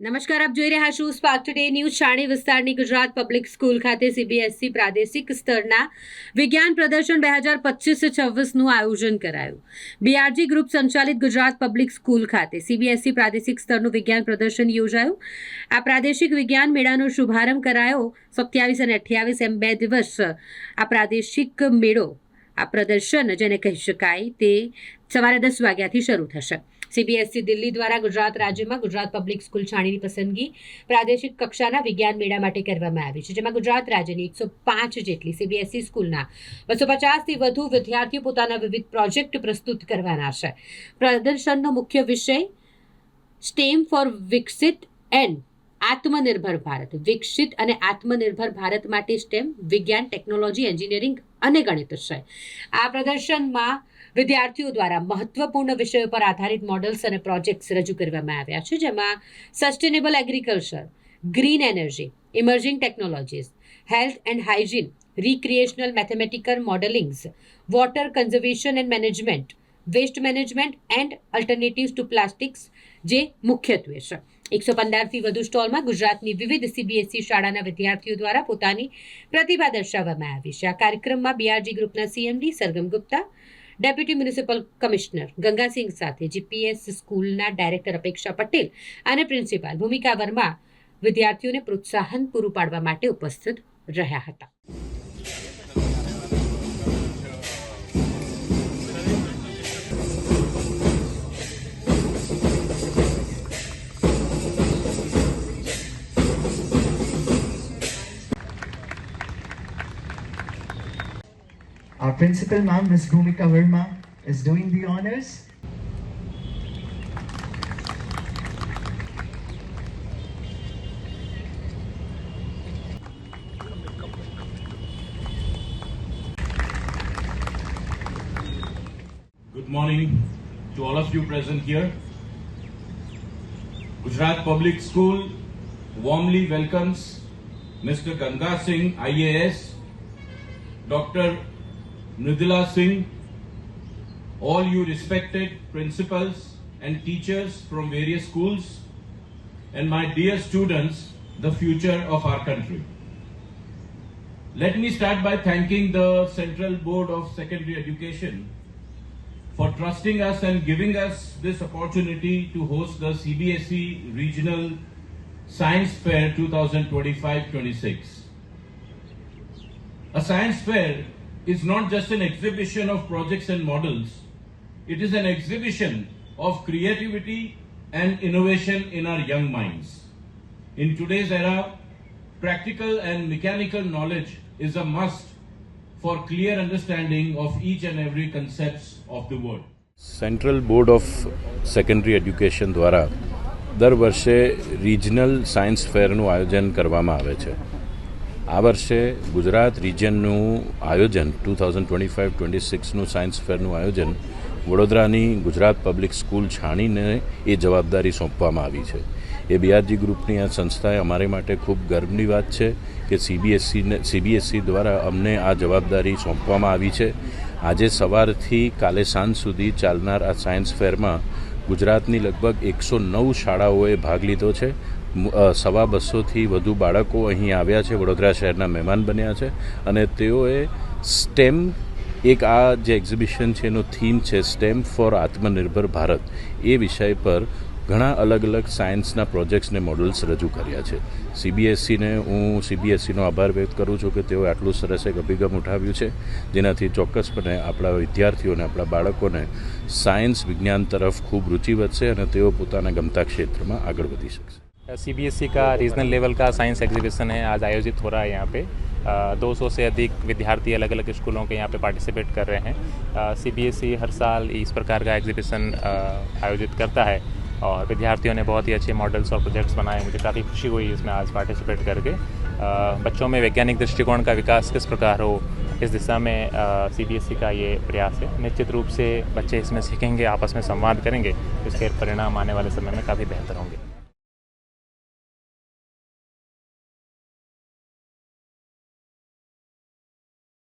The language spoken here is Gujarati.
નમસ્કાર, આપ જોઈ રહ્યા છો સ્પાર્ક ટુડે ન્યૂઝ શાણી વિસ્તારની ગુજરાત પબ્લિક સ્કૂલ ખાતે સીબીએસસી પ્રાદેશિક સ્તરના વિજ્ઞાન પ્રદર્શન બે હજાર પચીસ છવ્વીસનું આયોજન કરાયું. બીઆરજી ગ્રુપ સંચાલિત ગુજરાત પબ્લિક સ્કૂલ ખાતે સીબીએસસી પ્રાદેશિક સ્તરનું વિજ્ઞાન પ્રદર્શન યોજાયું. આ પ્રાદેશિક વિજ્ઞાન મેળાનો શુભારંભ કરાયો. સત્યાવીસ અને અઠ્યાવીસ એમ બે દિવસ આ પ્રાદેશિક મેળો આ પ્રદર્શન, જેને કહી શકાય તે સવારે દસ વાગ્યાથી શરૂ થશે. સીબીએસસી દિલ્હી દ્વારા ગુજરાત રાજ્યમાં ગુજરાત પબ્લિક સ્કૂલ છાણીની પસંદગી પ્રાદેશિક કક્ષાના વિજ્ઞાન મેળા માટે કરવામાં આવી છે, જેમાં ગુજરાત રાજ્યની એકસો પાંચ જેટલી સીબીએસસી સ્કૂલના બસો પચાસથી વધુ વિદ્યાર્થીઓ પોતાના વિવિધ પ્રોજેક્ટ પ્રસ્તુત કરવાના છે. પ્રદર્શનનો મુખ્ય વિષય સ્ટેમ ફોર વિકસિત એન્ડ આત્મનિર્ભર ભારત, વિકસિત અને આત્મનિર્ભર ભારત માટે સ્ટેમ વિજ્ઞાન, ટેકનોલોજી, એન્જિનિયરિંગ અને ગણિત છે. આ પ્રદર્શનમાં વિદ્યાર્થીઓ દ્વારા મહત્વપૂર્ણ વિષયો પર આધારિત મોડલ્સ અને પ્રોજેક્ટ્સ રજૂ કરવામાં આવ્યા છે, જેમાં sustainable agriculture green energy emerging technologies health and hygiene recreational mathematical modelings water conservation and management waste management and alternatives to plastics જે મુખ્યત્વે છે. એકસો પંદરથી વધુ સ્ટોલમાં ગુજરાતની વિવિધ સીબીએસઈ શાળાના વિદ્યાર્થીઓ દ્વારા પોતાની પ્રતિભા દર્શાવવામાં આવી છે. આ કાર્યક્રમમાં બીઆરજી ગ્રુપના CMD Sargam Gupta, deputy municipal commissioner Gangasingh સાથે જીપીએસ સ્કૂલના ડાયરેક્ટર અપેક્ષા પટેલ અને પ્રિન્સિપાલ ભૂમિકા વર્મા વિદ્યાર્થીઓને પ્રોત્સાહન પૂરું પાડવા માટે ઉપસ્થિત રહ્યા હતા. Our principal, ma'am, Miss Bhumika Verma, is doing the honors. Good morning to all of you present here. Gujarat Public School warmly welcomes Mr. Ganga Singh, IAS, Dr. Mridula Singh, all you respected principals and teachers from various schools, and my dear students, the future of our country. Let me start by thanking the Central Board of Secondary Education for trusting us and giving us this opportunity to host the CBSE Regional Science Fair 2025-26. A science fair is not just an exhibition of projects and models, it is an exhibition of creativity and innovation in our young minds. In today's era, practical and mechanical knowledge is a must for clear understanding of each and every concepts of the world. Central board of secondary education દ્વારા દર વર્ષે રિજનલ સાયન્સ ફેરનું આયોજન કરવામાં આવે છે આ વર્ષે ગુજરાત રિજનનું આયોજન, two thousand twenty five twenty સિક્સનું science ફેરનું આયોજન, વડોદરાની ગુજરાત પબ્લિક સ્કૂલ છાણીને એ જવાબદારી સોંપવામાં આવી છે. એ બીઆરજી ગ્રુપની આ સંસ્થાએ અમારે માટે ખૂબ ગર્વની વાત છે કે સીબીએસસીને સીબીએસસી દ્વારા અમને આ જવાબદારી સોંપવામાં આવી છે. આજે સવારથી કાલે સાંજ સુધી ચાલનાર આ સાયન્સ ફેરમાં ગુજરાતની લગભગ એકસો નવ શાળાઓએ ભાગ લીધો છે. સવા બસોથી વધુ બાળકો અહીં આવ્યા છે, વડોદરા શહેરના મહેમાન બન્યા છે અને તેઓએ સ્ટેમ એક આ જે એક્ઝિબિશન છે એનું થીમ છે, સ્ટેમ ફોર આત્મનિર્ભર ભારત. એ વિષય પર ઘણા અલગ અલગ સાયન્સના પ્રોજેક્ટ્સને મોડલ્સ રજૂ કર્યા છે. સીબીએસસીને હું સીબીએસઈનો આભાર વ્યક્ત કરું છું કે તેઓએ આટલું સરસ એક અભિગમ ઉઠાવ્યું છે, જેનાથી ચોક્કસપણે આપણા વિદ્યાર્થીઓને આપણા બાળકોને સાયન્સ વિજ્ઞાન તરફ ખૂબ રુચિ વધશે અને તેઓ પોતાના ગમતા ક્ષેત્રમાં આગળ વધી શકશે. सी बी एस ई का रीजनल लेवल का साइंस एग्जीबिशन है, आज आयोजित हो रहा है यहाँ पे। दो सौ से अधिक विद्यार्थी अलग अलग स्कूलों के यहाँ पे पार्टिसिपेट कर रहे हैं। सी बी एस ई हर साल इस प्रकार का एग्जीबिशन आयोजित करता है और विद्यार्थियों ने बहुत ही अच्छे मॉडल्स और प्रोजेक्ट्स बनाए। मुझे काफ़ी खुशी हुई इसमें आज पार्टिसिपेट करके। बच्चों में वैज्ञानिक दृष्टिकोण का विकास किस प्रकार हो, इस दिशा में सी बी एस ई का ये प्रयास है। निश्चित रूप से बच्चे इसमें सीखेंगे, आपस में संवाद करेंगे, इसके परिणाम आने वाले समय में काफ़ी बेहतर होंगे।